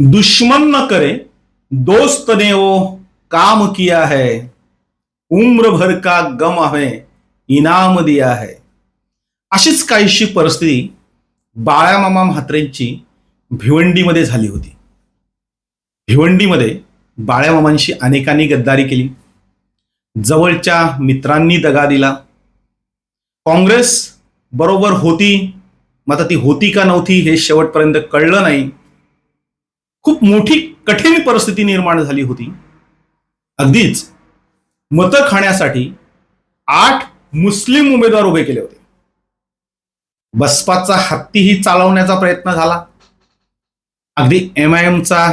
दुश्मन न करे दोस्त ने वो काम किया है। उम्र भर का गम हमें इनाम दिया है। अशीच काहीशी परिस्थिती बाळामामा म्हात्रेंची भिवंडीमध्ये झाली होती. भिवंडीमध्ये बाळ्यामामांशी अनेकांनी गद्दारी केली. जवळच्या मित्रांनी दगा दिला. काँग्रेस बरोबर होती मग आता ती होती का नव्हती हे शेवटपर्यंत कळलं नाही. खूप मोठी कठीण परिस्थिती निर्माण झाली होती. अगदीच मतं खाण्यासाठी आठ मुस्लिम उमेदवार उभे केले होते. बसपाचा हत्तीही चालवण्याचा प्रयत्न झाला. अगदी एम आय एमचा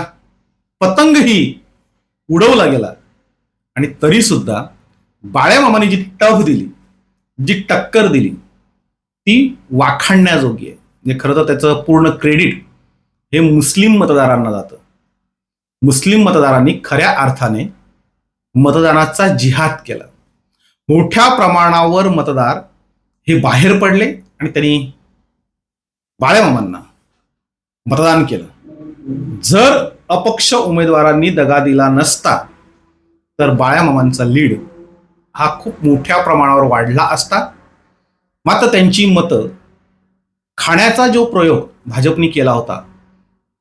पतंगही उडवला गेला. आणि तरी सुद्धा बाळ्या मामाने जी टफ दिली जी टक्कर दिली ती वाखाणण्याजोगी आहे. म्हणजे खरं तर त्याचं पूर्ण क्रेडिट हे मुस्लिम मतदारांना जातं. मुस्लिम मतदारांनी खऱ्या अर्थाने मतदानाचा जिहाद केला. मोठ्या प्रमाणावर मतदार हे बाहेर पडले आणि त्यांनी बाळ्यामामांना मतदान केलं. जर अपक्ष उमेदवारांनी दगा दिला नसता तर बाळ्यामामांचा लीड हा खूप मोठ्या प्रमाणावर वाढला असता. मात्र त्यांची मतं खाण्याचा जो प्रयोग भाजपने केला होता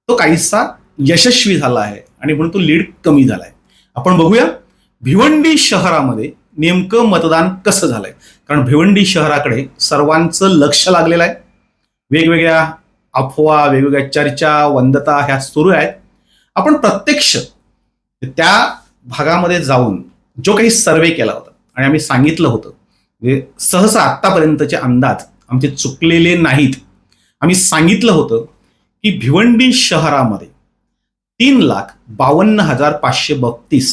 तो काहीसा यशस्वी झाला आहे आणि म्हणून तो लीड कमी झालाय. आपण बघूया भिवंडी शहरामध्ये नेमकं मतदान कसं झालंय? कारण भिवंडी शहराकडे सर्वांचं लक्ष लागलेलं आहे. वेगवेगळ्या अफवा वेगवेगळ्या चर्चा वंदता ह्या सुरू आहेत. आपण प्रत्यक्ष त्या भागामध्ये जाऊन जो काही सर्वे केला होता आणि आम्ही सांगितलं होतं म्हणजे सहसा आत्तापर्यंतचे अंदाज आमचे चुकलेले नाहीत. आम्ही सांगितलं होतं की भिवंडी शहरामध्ये तीन लाख बावन्न हजार पाचशे बत्तीस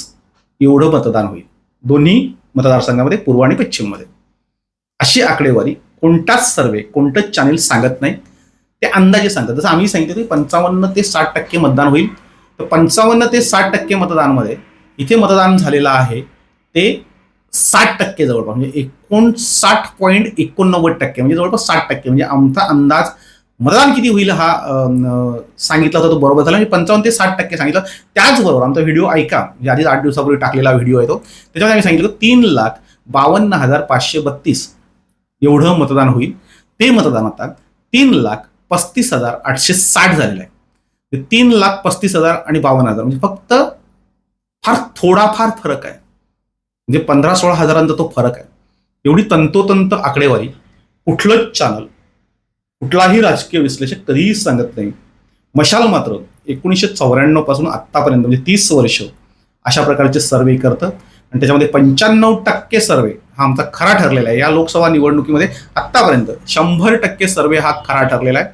एवढं मतदान होईल. दोन्ही मतदारसंघामध्ये पूर्व आणि पश्चिममध्ये. अशी आकडेवारी कोणताच सर्वे कोणतंच चॅनेल सांगत नाही ते अंदाजे सांगतात. जसं आम्ही सांगितलं की पंचावन्न ते साठ टक्के मतदान होईल. तर पंचावन्न ते साठ टक्के मतदानमध्ये इथे मतदान झालेलं आहे. ते साठ टक्के जवळपास म्हणजे एकोणसाठ पॉईंट एकोणनव्वद टक्के म्हणजे जवळपास साठ टक्के. म्हणजे आमचा अंदाज मतदान किती होईल हा सांगितला होता तो बरोबर झाला. म्हणजे पंचावन्न ते साठ टक्के सांगितलं. त्याचबरोबर आमचा व्हिडिओ ऐका. म्हणजे आधीच आठ दिवसापूर्वी टाकलेला व्हिडिओ आहे तो. त्याच्यामध्ये आम्ही सांगितलं तीन लाख बावन्न हजार पाचशे बत्तीस एवढं मतदान होईल. ते मतदान आता तीन लाख पस्तीस हजार आठशे साठ झालेलं आहे. तीन लाख पस्तीस हजार आणि बावन्न हजार. म्हणजे फक्त फार थोडाफार फरक आहे. म्हणजे पंधरा सोळा हजारांचा तो फरक आहे. एवढी तंतोतंत आकडेवारी कुठलंच चॅनल कुठलाही राजकीय विश्लेषक कधीही सांगत नाही. मशाल मात्र एकोणीसशे चौऱ्याण्णवपासून आत्तापर्यंत म्हणजे तीस वर्ष अशा प्रकारचे सर्वे करतं. आणि त्याच्यामध्ये पंच्याण्णव टक्के सर्वे हा आमचा खरा ठरलेला आहे. या लोकसभा निवडणुकीमध्ये आत्तापर्यंत शंभर टक्के सर्वे हा खरा ठरलेला आहे.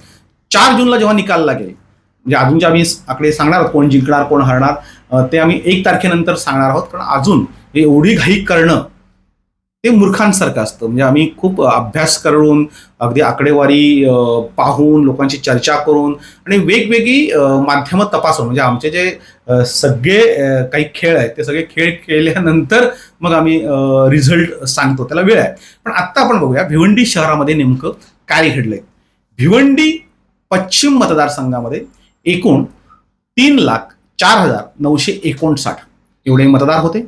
चार जूनला जेव्हा निकाल लागेल म्हणजे अजून जे आम्ही आकडे सांगणार आहोत कोण जिंकणार कोण हरणार ते आम्ही एक तारखेनंतर सांगणार आहोत. कारण अजून हे एवढी घाई करणं ते मूर्खांसारखं असतं. म्हणजे आम्ही खूप अभ्यास करून अगदी आकडेवारी पाहून लोकांची चर्चा करून आणि वेगवेगळी माध्यमं तपासून. म्हणजे आमचे जे सगळे काही खेळ आहेत ते सगळे खेळ खेळल्यानंतर मग आम्ही रिझल्ट सांगतो. त्याला वेळ आहे. पण आत्ता आपण बघूया भिवंडी शहरामध्ये नेमकं काय घडलंय? भिवंडी पश्चिम मतदारसंघामध्ये एकूण तीन लाख चार हजार नऊशे एकोणसाठ एवढे मतदार होते.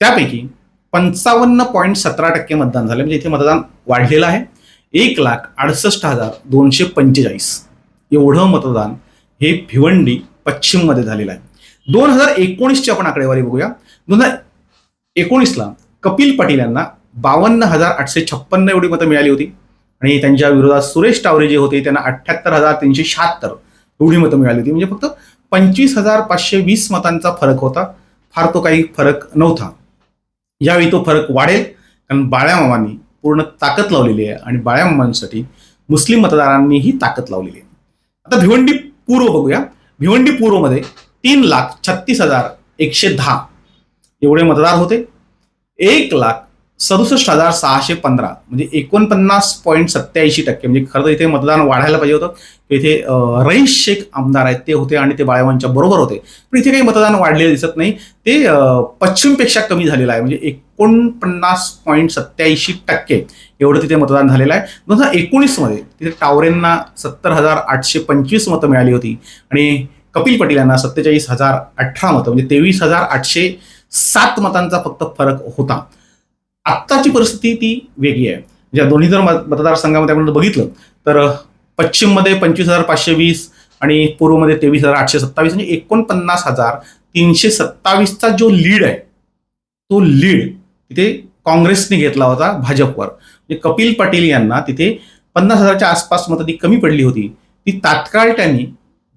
त्यापैकी पंचावन्न पॉईंट सतरा टक्के मतदान झालं म्हणजे इथे मतदान वाढलेलं आहे. एक लाख अडसष्ट हजार दोनशे पंचेचाळीस एवढं मतदान हे भिवंडी पश्चिममध्ये झालेलं आहे. दोन हजार एकोणीसची आपण आकडेवारी बघूया. दोन हजार एकोणीसला कपिल पाटील यांना बावन्न हजार आठशे छप्पन्न एवढी मतं मिळाली होती. आणि त्यांच्या विरोधात सुरेश टावरे जे होते त्यांना अठ्ठ्याहत्तर हजार तीनशे शहात्तर एवढी मतं मिळाली होती. म्हणजे फक्त पंचवीस हजार पाचशे वीस मतांचा फरक होता. फार तो काही फरक नव्हता. यावेळी तो फरक वाढेल. कारण बाळ्यामामांनी पूर्ण ताकद लावलेली आहे आणि बाळ्यामामांसाठी मुस्लिम मतदारांनीही ताकद लावलेली आहे. आता भिवंडी पूर्व बघूया. भिवंडी पूर्वमध्ये तीन लाख छत्तीस हजार एकशे दहा एवढे मतदार होते. एक लाख सदुसष्ट हजार सहाशे पंधरा म्हणजे एकोणपन्नास पॉईंट सत्याऐंशी टक्के. म्हणजे खरं तर इथे मतदान वाढायला पाहिजे होतं. इथे रईस शेख आमदार आहेत ते होते आणि ते बाळावांच्या बरोबर होते. पण इथे काही मतदान वाढलेलं दिसत नाही. ते पश्चिमपेक्षा कमी झालेलं आहे. म्हणजे एकोणपन्नास पॉईंट सत्याऐंशी टक्के एवढं तिथे मतदान झालेलं आहे. दोन हजार एकोणीसमध्ये तिथे टावरेंना सत्तर हजार आठशे पंचवीस मतं मिळाली होती. आणि कपिल पटेल यांना सत्तेचाळीस हजार अठरा मतं म्हणजे तेवीस हजार आठशे सात मतांचा फक्त फरक होता. आत्ताची परिस्थिती ती वेगळी आहे. म्हणजे ज्या दोन्ही जर मत- मतदारसंघामध्ये आपण बघितलं तर पश्चिममध्ये पंचवीस हजार पाचशे वीस आणि पूर्वमध्ये तेवीस हजार आठशे सत्तावीस म्हणजे एकोणपन्नास हजार तीनशे सत्तावीसचा जो लीड आहे तो लीड तिथे काँग्रेसने घेतला होता भाजपवर. म्हणजे कपिल पाटील यांना तिथे पन्नास हजारच्या आसपास मतं ती कमी पडली होती. ती तात्काळ त्यांनी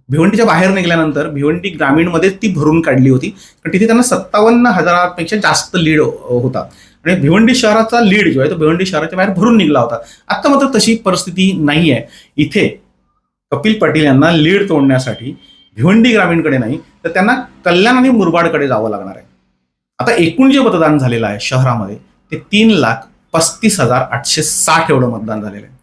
भिवंडीच्या बाहेर निघाल्यानंतर भिवंडी ग्रामीणमध्ये ती भरून काढली होती. कारण तिथे त्यांना सत्तावन्न हजारापेक्षा जास्त लीड होता. आणि भिवंडी शहराचा लीड जो आहे तो भिवंडी शहराच्या बाहेर भरून निघाला होता. आता मात्र तशी परिस्थिती नाही आहे इथे कपिल पाटील यांना लीड तोडण्यासाठी भिवंडी ग्रामीणकडे नाही तर त्यांना कल्याण आणि मुरबाडकडे जावं लागणार आहे. आता एकूण जे मतदान झालेलं आहे शहरामध्ये ते तीन लाख पस्तीस हजार आठशे साठ एवढं मतदान झालेलं आहे.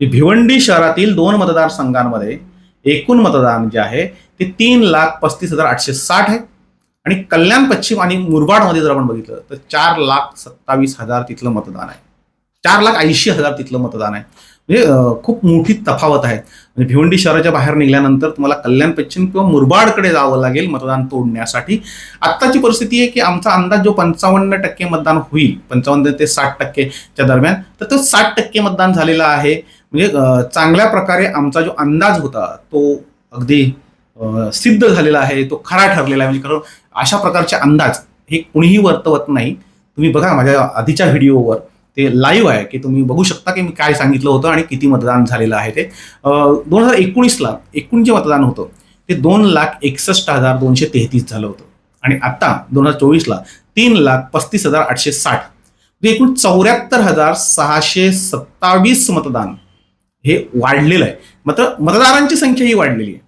म्हणजे भिवंडी शहरातील दोन मतदारसंघांमध्ये एकूण मतदान जे आहे ते तीन लाख पस्तीस हजार आठशे साठ आहे. आणि कल्याण पश्चिम आणि मुरबाडमध्ये जर आपण बघितलं तर चार लाख सत्तावीस हजार तिथलं मतदान आहे. चार लाख ऐंशी हजार तिथलं मतदान आहे. म्हणजे खूप मोठी तफावत आहे. म्हणजे भिवंडी शहराच्या बाहेर निघाल्यानंतर तुम्हाला कल्याण पश्चिम किंवा मुरबाडकडे जावं लागेल मतदान तोडण्यासाठी. आत्ताची परिस्थिती आहे की आमचा अंदाज जो पंचावन्न टक्के मतदान होईल पंचावन्न ते साठ टक्केच्या दरम्यान तर तो साठ टक्के मतदान झालेला आहे. म्हणजे चांगल्या प्रकारे आमचा जो अंदाज होता तो अगदी सिद्ध झालेला आहे तो खरा ठरलेला आहे. म्हणजे खरं अशा प्रकारचे अंदाज हे कुणीही वर्तवत नाही. तुम्ही बघा माझ्या आधीच्या व्हिडिओवर ते लाईव्ह आहे की तुम्ही बघू शकता की मी काय सांगितलं होतं आणि किती मतदान झालेलं आहे ते. दोन हजार एकोणीसला एकूण जे मतदान होतं. ते दोन लाख एकसष्ट हजार दोनशे तेहतीस झालं होतं. आणि आता दोन हजार चोवीसला तीन लाख पस्तीस हजार आठशे साठ. म्हणजे एकूण चौऱ्याहत्तर हजार सहाशे सत्तावीस मतदान हे वाढलेलं आहे. मात्र मतदारांची संख्या ही वाढलेली आहे.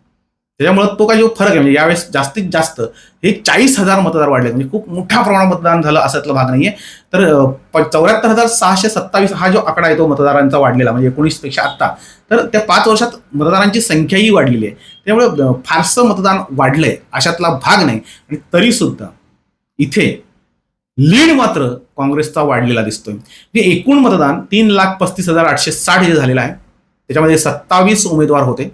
त्याच्यामुळे तो काय जो फरक आहे. म्हणजे यावेळेस जास्तीत जास्त हे चाळीस हजार मतदार वाढले म्हणजे खूप मोठ्या प्रमाणात मतदान झालं असातला भाग नाहीये. तर चौऱ्याहत्तर हजार सहाशे सत्तावीस हा जो आकडा आहे तो मतदारांचा वाढलेला म्हणजे एकोणीसपेक्षा आत्ता. तर त्या पाच वर्षात मतदारांची संख्याही वाढलेली आहे. त्यामुळे फारसं मतदान वाढलंय अशातला भाग नाही. आणि तरी सुद्धा इथे लीड मात्र काँग्रेसचा वाढलेला दिसतोय. म्हणजे एकूण मतदान तीन लाख पस्तीस हजार आठशे साठ जे झालेलं आहे. त्याच्यामध्ये सत्तावीस उमेदवार होते.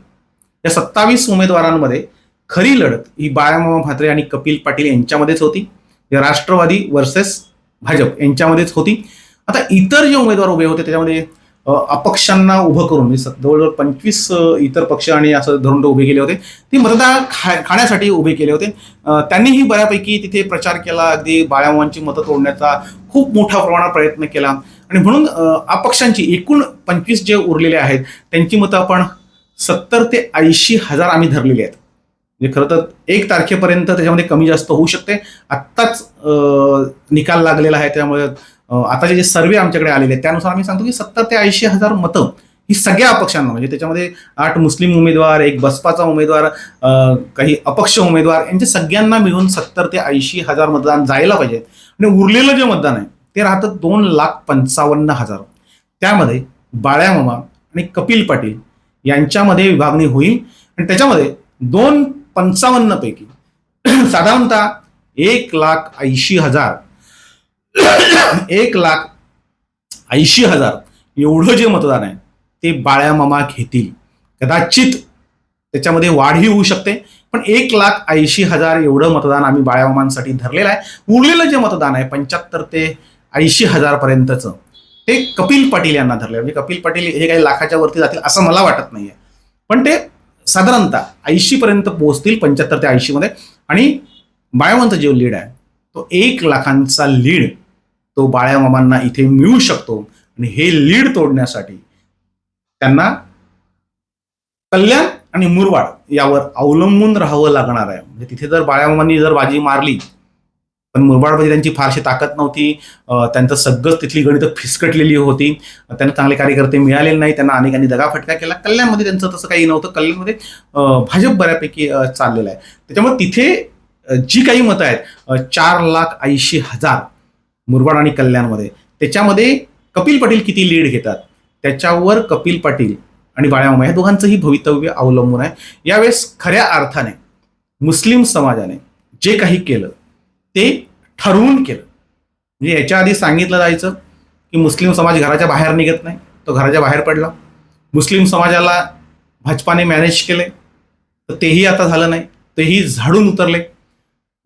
या सत्तावीस उमेदवारांमध्ये खरी लढत ही बाळामामा म्हात्रे आणि कपिल पाटील यांच्यामध्येच होती. राष्ट्रवादी वर्सेस भाजप यांच्यामध्येच होती. आता इतर जे उमेदवार उभे होते त्याच्यामध्ये अपक्षांना उभं करून म्हणजे जवळजवळ पंचवीस इतर पक्ष आणि असं धरून उभे केले होते. ते मतदार खा खाण्यासाठी उभे केले होते. त्यांनीही बऱ्यापैकी तिथे प्रचार केला. अगदी बाळामांची मतं तोडण्याचा खूप मोठ्या प्रमाणात प्रयत्न केला. आणि म्हणून अपक्षांची एकूण पंचवीस जे उरलेले आहेत त्यांची मतं आपण सत्तर ते ऐंशी हजार आम्ही धरलेले आहेत. म्हणजे खरं तर एक तारखेपर्यंत त्याच्यामध्ये कमी जास्त होऊ शकते. आत्ताच निकाल लागलेला आहे. त्यामुळे आताचे जे सर्वे आमच्याकडे आलेले आहेत त्यानुसार आम्ही सांगतो की सत्तर ते ऐंशी हजार मतं ही सगळ्या अपक्षांना म्हणजे त्याच्यामध्ये आठ मुस्लिम उमेदवार एक बसपाचा उमेदवार काही अपक्ष उमेदवार यांच्या सगळ्यांना मिळून सत्तर ते ऐंशी हजार मतदान जायला पाहिजे. आणि उरलेलं जे मतदान आहे ते राहतं दोन लाख पंचावन्न हजार. त्यामध्ये बाळ्यामामा आणि कपिल पाटील यांच्यामध्ये विभागणी होईल. आणि त्याच्यामध्ये दोन पंचावन्न पैकी साधारणतः एक लाख ऐंशी हजार एक लाख ऐंशी हजार एवढं जे मतदान आहे ते बाळ्यामामा घेतील. कदाचित त्याच्यामध्ये वाढही होऊ शकते पण एक लाख ऐंशी हजार एवढं मतदान आम्ही बाळ्यामामांसाठी धरलेलं आहे. उरलेलं जे मतदान आहे पंच्याहत्तर ते ऐंशी हजारपर्यंतचं ते कपिल पाटील यांना धरले म्हणजे कपिल पाटील हे काही लाखाच्या वरती जातील असं मला वाटत नाहीये. पण ते साधारणतः ऐंशी पर्यंत पोहोचतील पंच्याहत्तर ते ऐंशी मध्ये. आणि बाळामांचा जो लीड आहे तो एक लाखांचा लीड तो बाळ्यामामांना इथे मिळू शकतो. आणि हे लीड तोडण्यासाठी त्यांना कल्याण आणि मुरवाड यावर अवलंबून राहावं लागणार आहे. म्हणजे तिथे जर बाळ्यामामांनी जर बाजी मारली पण मुरबाडमध्ये त्यांची फारशी ताकद नव्हती. त्यांचं सगळंच तिथली गणितं फिसकटलेली होती. त्यांना चांगले कार्यकर्ते मिळालेले नाही त्यांना अनेकांनी दगाफटका केला. कल्याणमध्ये त्यांचं तसं काही नव्हतं. कल्याणमध्ये भाजप बऱ्यापैकी चाललेलं आहे. त्याच्यामुळे तिथे जी काही मतं आहेत चार लाख ऐंशी हजार मुरबाड आणि कल्याणमध्ये. त्याच्यामध्ये कपिल पाटील किती लीड घेतात? त्याच्यावर कपिल पाटील आणि बाळामामा या दोघांचंही भवितव्य अवलंबून आहे. यावेळेस खऱ्या अर्थाने मुस्लिम समाजाने जे काही केलं ते ठरवून केलं. म्हणजे याच्या आधी सांगितलं जायचं की मुस्लिम समाज घराच्या बाहेर निघत नाही तो घराच्या बाहेर पडला. मुस्लिम समाजाला भाजपाने मॅनेज केले तर तेही आता झालं नाही तेही झाडून उतरले.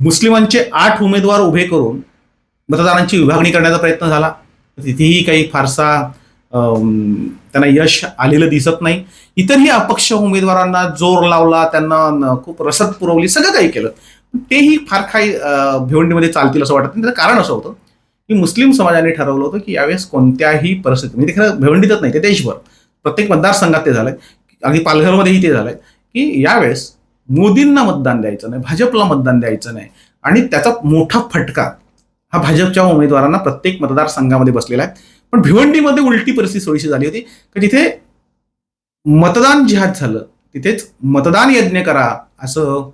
मुस्लिमांचे आठ उमेदवार उभे करून मतदारांची विभागणी करण्याचा प्रयत्न झाला. तिथेही काही फारसा त्यांना यश आलेलं दिसत नाही. इतरही अपक्ष उमेदवारांना जोर लावला त्यांना खूप रसद पुरवली सगळं काही केलं. तेही फार काही भिवंडीमध्ये चालतील असं वाटत नाही. त्याचं कारण असं होतं की मुस्लिम समाजाने ठरवलं होतं की यावेळेस कोणत्याही परिस्थितीत म्हणजे खरं भिवंडीतच नाही ते देशभर प्रत्येक मतदारसंघात ते झालंय. अगदी पालघरमध्येही ते झालंय की यावेळेस मोदींना मतदान द्यायचं नाही भाजपला मतदान द्यायचं नाही. आणि त्याचा मोठा फटका हा भाजपच्या उमेदवारांना प्रत्येक मतदारसंघामध्ये बसलेला आहे. पण भिवंडीमध्ये उलटी परिस्थिती थोडीशी झाली होती की तिथे मतदान जिहाद झालं तिथेच मतदान यज्ञ करा असं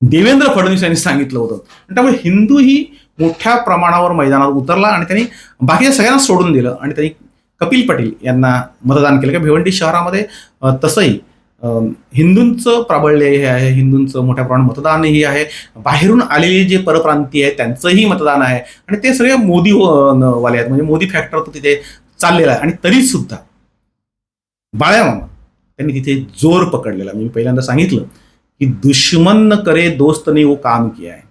देवेंद्र फडणवीस यांनी सांगितलं होतं. त्यामुळे त्यामुळे हिंदूही मोठ्या प्रमाणावर मैदानावर उतरला आणि त्यांनी बाकीच्या सगळ्यांना सोडून दिलं आणि त्यांनी कपिल पटेल यांना मतदान केलं. किंवा भिवंडी शहरामध्ये तसंही हिंदूंचं प्राबल्य हे आहे हिंदूंचं मोठ्या प्रमाणात मतदानही आहे. बाहेरून आलेले जे परप्रांतीय आहेत त्यांचंही मतदान आहे. आणि ते सगळे मोदी वाले आहेत. म्हणजे मोदी फॅक्टर तो तिथे चाललेला आहे. आणि तरी सुद्धा बाळ्या मामा त्यांनी तिथे जोर पकडलेला मी पहिल्यांदा सांगितलं. की दुश्मन न करे दोस्त ने वो काम किया आहे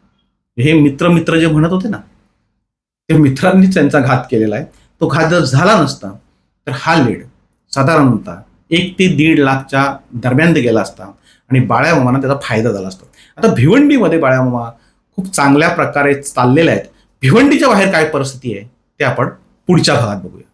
हे मित्र मित्र जे म्हणत होते ना ते मित्रांनी त्यांचा घात केलेला आहे. तो घात जर झाला नसता तर हा लेड साधारणतः एक ते दीड लाखच्या दरम्यान ते गेला असता आणि बाळ्यामामांना त्याचा फायदा झाला असता. आता भिवंडीमध्ये बाळ्यामामा खूप चांगल्या प्रकारे चाललेल्या आहेत. भिवंडीच्या बाहेर काय परिस्थिती आहे ते आपण पुढच्या भागात बघूया.